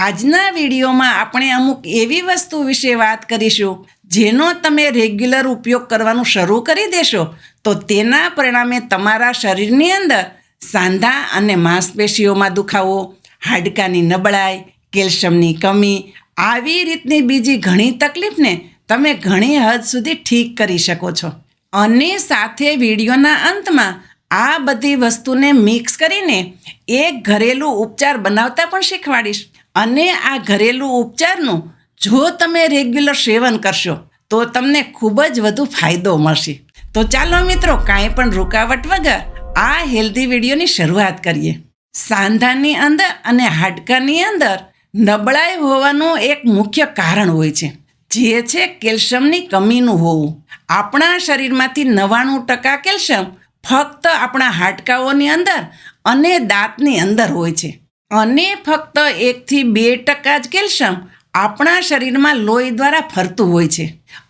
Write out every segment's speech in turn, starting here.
આજના વિડીયોમાં આપણે અમુક એવી વસ્તુ વિશે વાત કરીશું, જેનો તમે રેગ્યુલર ઉપયોગ કરવાનું શરૂ કરી દેશો, તો તેના પરિણામે તમારા શરીરની અંદર સાંધા અને માંસપેશીઓમાં દુખાવો, હાડકાની નબળાઈ, કેલ્શિયમની કમી, આવી રીતની બીજી ઘણી તકલીફને તમે ઘણી હદ સુધી ઠીક કરી શકો છો. અને સાથે વિડીયોના અંતમાં આ બધી વસ્તુને મિક્સ કરીને એક ઘરેલું ઉપચાર બનાવતા પણ શીખવાડીશ. અને આ ઘરેલું ઉપચારનું જો તમે રેગ્યુલર સેવન કરશો, તો તમને ખૂબ જ વધુ ફાયદો મળશે. તો ચાલો મિત્રો કાંઈ પણ રૂકાવટ વગર આ હેલ્ધી વિડીયોની શરૂઆત કરીએ. સાંધાની અંદર અને હાડકાની અંદર નબળાઈ હોવાનું એક મુખ્ય કારણ હોય છે. જે છે કેલ્શિયમની કમીનું હોવું. આપણા શરીરમાંથી નવ્વાણું ટકા કેલ્શિયમ ફક્ત આપણા હાડકાઓની અંદર અને દાંતની અંદર હોય છે. અને ફક્ત એકથી બે ટકા જ કેલ્શિયમ આપણા શરીરમાં લોહી દ્વારા ફરતું હોય છે.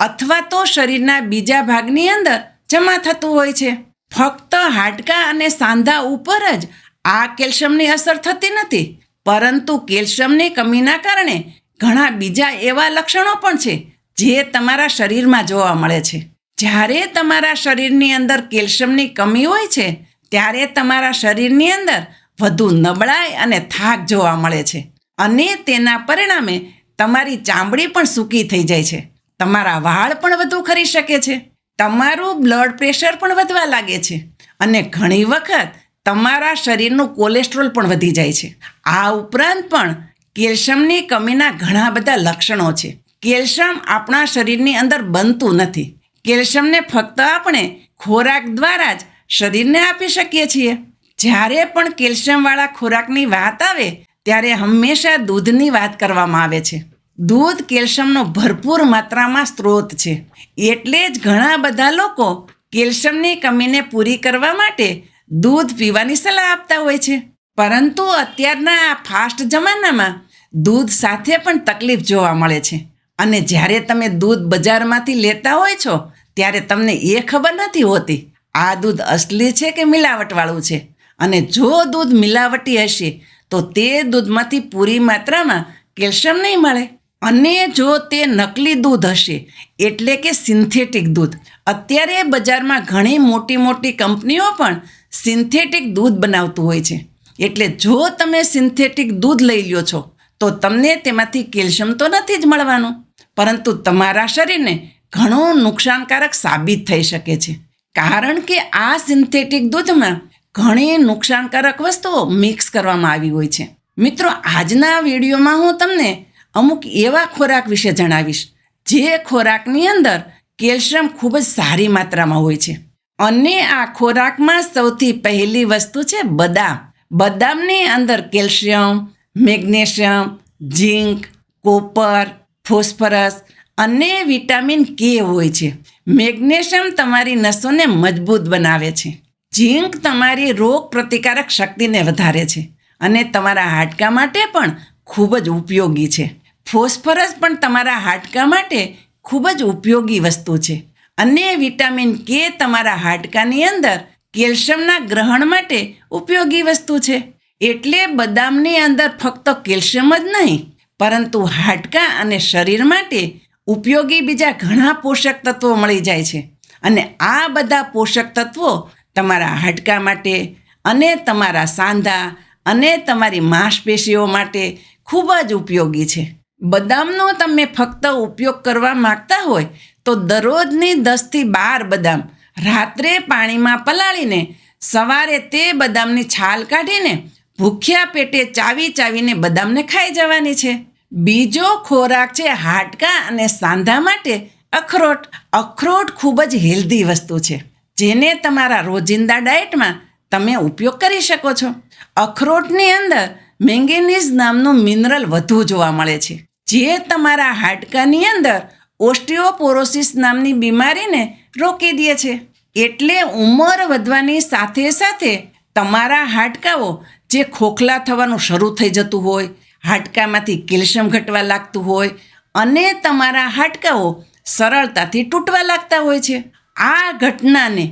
અથવા તો શરીરના બીજા ભાગની અંદર જમા થતું હોય છે. ફક્ત હાડકા અને સાંધા ઉપર જ આ કેલ્શિયમની અસર થતી નથી. પરંતુ કેલ્શિયમની કમીના કારણે ઘણા બીજા એવા લક્ષણો પણ છે જે તમારા શરીરમાં જોવા મળે છે. જ્યારે તમારા શરીરની અંદર કેલ્શિયમની કમી હોય છે, ત્યારે તમારા શરીરની અંદર વધુ નબળાઈ અને થાક જોવા મળે છે. અને તેના પરિણામે તમારી ચામડી પણ સૂકી થઈ જાય છે. તમારા વાળ પણ વધુ ખરી શકે છે. તમારું બ્લડ પ્રેશર પણ વધવા લાગે છે. અને ઘણી વખત તમારા શરીરનું કોલેસ્ટ્રોલ પણ વધી જાય છે. આ ઉપરાંત પણ કેલ્શિયમની કમીના ઘણા બધા લક્ષણો છે. કેલ્શિયમ આપણા શરીરની અંદર બનતું નથી. કેલ્શિયમને ફક્ત આપણે ખોરાક દ્વારા જ શરીરને આપી શકીએ છીએ. જ્યારે પણ કેલ્શિયમવાળા ખોરાકની વાત આવે, ત્યારે હંમેશા દૂધની વાત કરવામાં આવે છે. દૂધ કેલ્શિયમનો ભરપૂર માત્રામાં સ્ત્રોત છે. એટલે જ ઘણા બધા લોકો કેલ્શિયમની કમીને પૂરી કરવા માટે દૂધ પીવાની સલાહ આપતા હોય છે. પરંતુ અત્યારના આ ફાસ્ટ જમાનામાં દૂધ સાથે પણ તકલીફ જોવા મળે છે. અને જ્યારે તમે દૂધ બજારમાંથી લેતા હોય છો, ત્યારે તમને એ ખબર નથી હોતી, આ દૂધ અસલી છે કે મિલાવટવાળું છે. અને જો દૂધ મિલાવટી હશે, તો તે દૂધમાંથી પૂરી માત્રામાં કેલ્શિયમ નહીં મળે. અને જો તે નકલી દૂધ હશે, એટલે કે સિન્થેટિક દૂધ. અત્યારે બજારમાં ઘણી મોટી મોટી કંપનીઓ પણ સિન્થેટિક દૂધ બનાવતું હોય છે. એટલે જો તમે સિન્થેટિક દૂધ લઈ લ્યો છો, તો તમને તેમાંથી કેલ્શિયમ તો નથી જ મળવાનું. પરંતુ તમારા શરીરને ઘણું નુકસાનકારક સાબિત થઈ શકે છે. કારણ કે આ સિન્થેટિક દૂધમાં ઘણી નુકસાનકારક વસ્તુઓ મિક્સ કરવામાં આવી હોય છે. મિત્રો, આજના વિડીયોમાં હું તમને અમુક એવા ખોરાક વિશે જણાવીશ, જે ખોરાકની અંદર કેલ્શિયમ ખૂબ જ સારી માત્રામાં હોય છે. અને આ ખોરાકમાં સૌથી પહેલી વસ્તુ છે બદામ. બદામની અંદર calcium, magnesium, zinc, copper, phosphorus અને વિટામિન કે હોય છે. મેગ્નેશિયમ તમારી નસોને મજબૂત બનાવે છે. ઝીંક તમારી રોગ પ્રતિકારક શક્તિને વધારે છે અને તમારા હાડકા માટે પણ ખૂબ જ ઉપયોગી છે. ફોસ્ફરસ પણ તમારા હાડકા માટે ખૂબ જ ઉપયોગી વસ્તુ છે અને વિટામિન કે તમારા હાડકાની અંદર કેલ્શિયમના ગ્રહણ માટે ઉપયોગી વસ્તુ છે. એટલે બદામની અંદર ફક્ત કેલ્શિયમ જ નહીં, પરંતુ હાડકા અને શરીર માટે ઉપયોગી બીજા ઘણા પોષક તત્વો મળી જાય છે. અને આ બધા પોષક તત્વો તમારા હાડકાં માટે અને તમારા સાંધા અને તમારી માંસપેશીઓ માટે ખૂબ જ ઉપયોગી છે. બદામનો તમે ફક્ત ઉપયોગ કરવા માગતા હોય તો દરરોજની દસથી બાર બદામ રાત્રે પાણીમાં પલાળીને સવારે તે બદામની છાલ કાઢીને ભૂખ્યા પેટે ચાવી ચાવીને બદામને ખાઈ જવાની છે. બીજો ખોરાક છે હાડકાં અને સાંધા માટે અખરોટ. અખરોટ ખૂબ જ હેલ્ધી વસ્તુ છે. જેને તમારા રોજિંદા ડાયટમાં તમે ઉપયોગ કરી શકો છો. અખરોટની અંદર મેંગેનીઝ નામનું મિનરલ વધુ જોવા મળે છે. જે તમારા હાડકાની અંદર ઓસ્ટિયોપોરોસિસ નામની બીમારીને રોકી દે છે. એટલે ઉંમર વધવાની સાથે સાથે તમારા હાડકાઓ જે ખોખલા થવાનું શરૂ થઈ જતું હોય, હાડકામાંથી કેલ્શિયમ ઘટવા લાગતું હોય અને તમારા હાડકાઓ સરળતાથી તૂટવા લાગતા હોય છે. આ ઘટનાને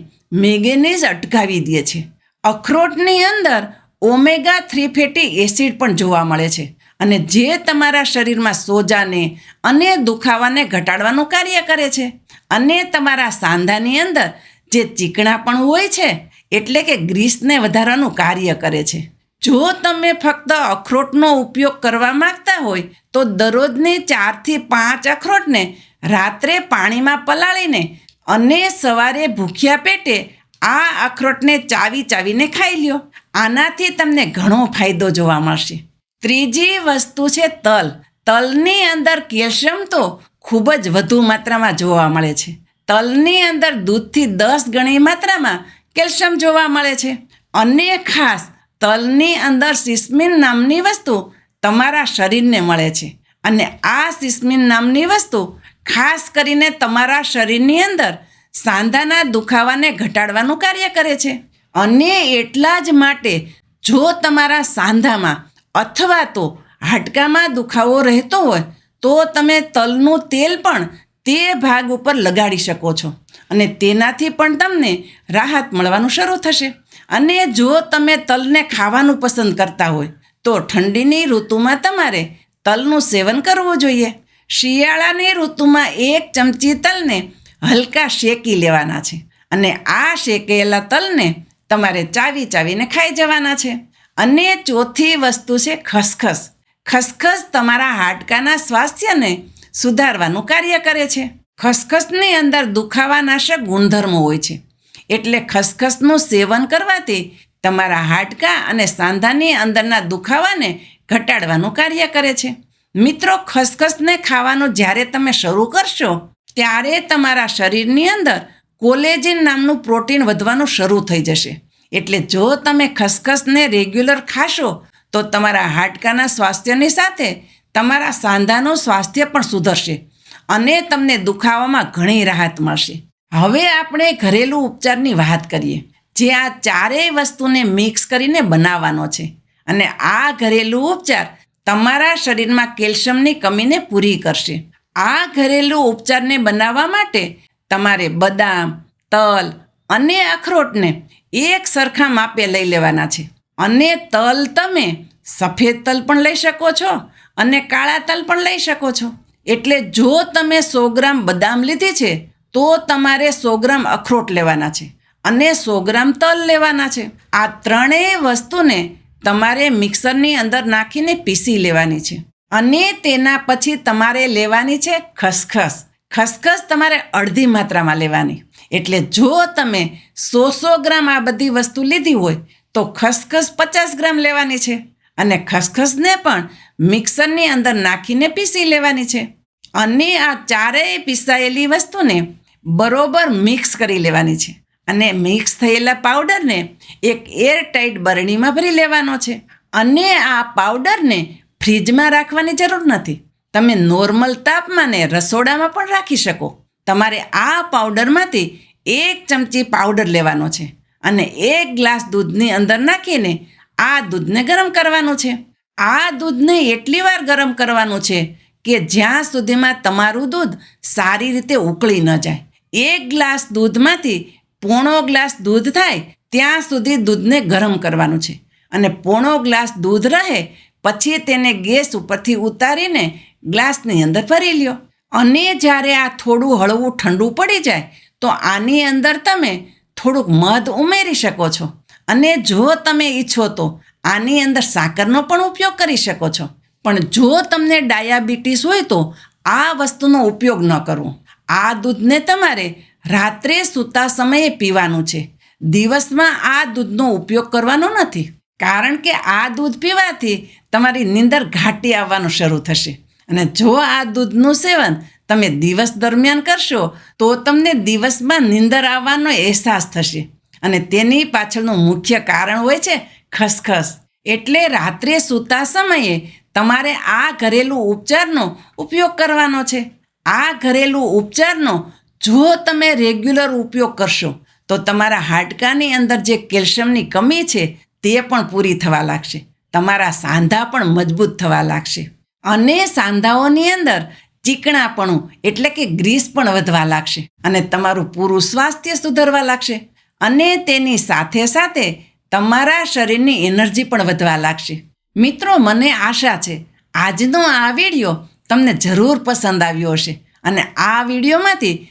મેગેનીઝ અટકાવી દે છે. અખરોટની અંદર ઓમેગા થ્રી ફેટી એસિડ પણ જોવા મળે છે અને જે તમારા શરીરમાં સોજાને અને દુખાવાને ઘટાડવાનું કાર્ય કરે છે અને તમારા સાંધાની અંદર જે ચીકણા પણ હોય છે એટલે કે ગ્રીસને વધારવાનું કાર્ય કરે છે. જો તમે ફક્ત અખરોટનો ઉપયોગ કરવા માંગતા હોય તો દરરોજની ચારથી પાંચ અખરોટને રાત્રે પાણીમાં પલાળીને અને સવારે ભૂખ્યા પેટે આ અખરોટને ચાવી ચાવીને ખાઈ લ્યો. આનાથી તમને ઘણો ફાયદો જોવા મળશે. ત્રીજી વસ્તુ છે તલ. તલની અંદર કેલ્શિયમ તો ખૂબ જ વધુ માત્રામાં જોવા મળે છે. તલની અંદર દૂધથી દસ ગણી માત્રામાં કેલ્શિયમ જોવા મળે છે. અને ખાસ તલની અંદર સિસ્મિન નામની વસ્તુ તમારા શરીરને મળે છે. અને આ સિસ્મિન નામની વસ્તુ ખાસ કરીને તમારા શરીરની અંદર સાંધાના દુખાવાને ઘટાડવાનું કાર્ય કરે છે. અને એટલા જ માટે જો તમારા સાંધામાં અથવા તો હાડકામાં દુખાવો રહેતો હોય, તો તમે તલનું તેલ પણ તે ભાગ ઉપર લગાડી શકો છો. અને તેનાથી પણ તમને રાહત મળવાનું શરૂ થશે. અને જો તમે તલને ખાવાનું પસંદ કરતા હોય, તો ઠંડીની ઋતુમાં તમારે તલનું સેવન કરવું જોઈએ. શિયાળાની ઋતુમાં એક ચમચી તલને હલકા શેકી લેવાના છે અને આ શેકેલા તલને તમારે ચાવી ચાવીને ખાઈ જવાના છે. અને ચોથી વસ્તુ છે ખસખસ. ખસખસ તમારા હાડકાના સ્વાસ્થ્યને સુધારવાનું કાર્ય કરે છે. ખસખસની અંદર દુખાવાનાશક ગુણધર્મો હોય છે. એટલે ખસખસનું સેવન કરવાથી તમારા હાડકાં અને સાંધાની અંદરના દુખાવાને ઘટાડવાનું કાર્ય કરે છે. મિત્રો, ખસખસને ખાવાનું જ્યારે તમે શરૂ કરશો, ત્યારે તમારા શરીરની અંદર કોલેજિન નામનું પ્રોટીન વધવાનું શરૂ થઈ જશે. એટલે જો તમે ખસખસને રેગ્યુલર ખાશો, તો તમારા હાડકાના સ્વાસ્થ્યની સાથે તમારા સાંધાનું સ્વાસ્થ્ય પણ સુધરશે અને તમને દુખાવામાં ઘણી રાહત મળશે. હવે આપણે ઘરેલું ઉપચારની વાત કરીએ, જે આ ચારેય વસ્તુને મિક્સ કરીને બનાવવાનો છે. અને આ ઘરેલું ઉપચાર તમારા શરીરમાં કેલ્શિયમની કમીને પૂરી કરશે. આ ઘરેલું ઉપચારને બનાવવા માટે તમારે બદામ, તલ અને અખરોટને એક સરખા માપે લઈ લેવાના છે. અને તલ તમે સફેદ તલ પણ લઈ શકો છો અને કાળા તલ પણ લઈ શકો છો. એટલે જો તમે સો ગ્રામ બદામ લીધી છે, તો તમારે સો ગ્રામ અખરોટ લેવાના છે અને સો ગ્રામ તલ લેવાના છે. આ ત્રણેય વસ્તુને તમારે મિક્સરની અંદર નાખીને પીસી લેવાની છે. અને તેના પછી તમારે લેવાની છે ખસખસ. ખસખસ તમારે અડધી માત્રામાં લેવાની. એટલે જો તમે સો સો ગ્રામ આ બધી વસ્તુ લીધી હોય, તો ખસખસ પચાસ ગ્રામ લેવાની છે. અને ખસખસને પણ મિક્સરની અંદર નાખીને પીસી લેવાની છે. અને આ ચારેય પીસાયેલી વસ્તુને બરોબર મિક્સ કરી લેવાની છે. અને મિક્સ થયેલા પાવડરને એક એર ટાઈટ બરણીમાં ભરી લેવાનો છે. અને આ પાવડરને ફ્રીજમાં રાખવાની જરૂર નથી. તમે નોર્મલ તાપમાને રસોડામાં પણ રાખી શકો. તમારે આ પાવડરમાંથી એક ચમચી પાવડર લેવાનો છે અને એક ગ્લાસ દૂધની અંદર નાખીને આ દૂધને ગરમ કરવાનું છે. આ દૂધને એટલી વાર ગરમ કરવાનું છે કે જ્યાં સુધીમાં તમારું દૂધ સારી રીતે ઉકળી ન જાય. એક ગ્લાસ દૂધમાંથી પોણો ગ્લાસ દૂધ થાય, ત્યાં સુધી દૂધને ગરમ કરવાનું છે. અને પોણો ગ્લાસ દૂધ રહે, પછી તેને ગેસ ઉપરથી ઉતારીને ગ્લાસની અંદર ભરી લ્યો. અને જ્યારે આ થોડું હળવું ઠંડુ પડી જાય, તો આની અંદર તમે થોડુંક મધ ઉમેરી શકો છો. અને જો તમે ઈચ્છો તો આની અંદર સાકરનો પણ ઉપયોગ કરી શકો છો. પણ જો તમને ડાયાબિટીસ હોય તો આ વસ્તુનો ઉપયોગ ન કરવો આ દૂધને તમારે રાત્રે સૂતા સમયે પીવાનું છે. દિવસમાં આ દૂધનો ઉપયોગ કરવાનો નથી. કારણ કે આ દૂધ પીવાથી તમારી નીંદર ઘાટી આવવાનું શરૂ થશે. અને જો આ દૂધનું સેવન તમે દિવસ દરમિયાન કરશો, તો તમને દિવસમાં નીંદર આવવાનો અહેસાસ થશે. અને તેની પાછળનું મુખ્ય કારણ હોય છે ખસખસ. એટલે રાત્રે સૂતા સમયે તમારે આ ઘરેલું ઉપચારનો ઉપયોગ કરવાનો છે. આ ઘરેલું ઉપચારનો જો તમે રેગ્યુલર ઉપયોગ કરશો, તો તમારા હાડકાની અંદર જે કેલ્શિયમની કમી છે, તે પણ પૂરી થવા લાગશે. તમારા સાંધા પણ મજબૂત થવા લાગશે. અને સાંધાઓની અંદર ચીકણાપણું, એટલે કે ગ્રીસ પણ વધવા લાગશે અને તમારું પૂરું સ્વાસ્થ્ય સુધરવા લાગશે. અને તેની સાથે સાથે તમારા શરીરની એનર્જી પણ વધવા લાગશે. મિત્રો, મને આશા છે, આજનો આ વીડિયો તમને જરૂર પસંદ આવ્યો હશે. અને આ વિડીયોમાંથી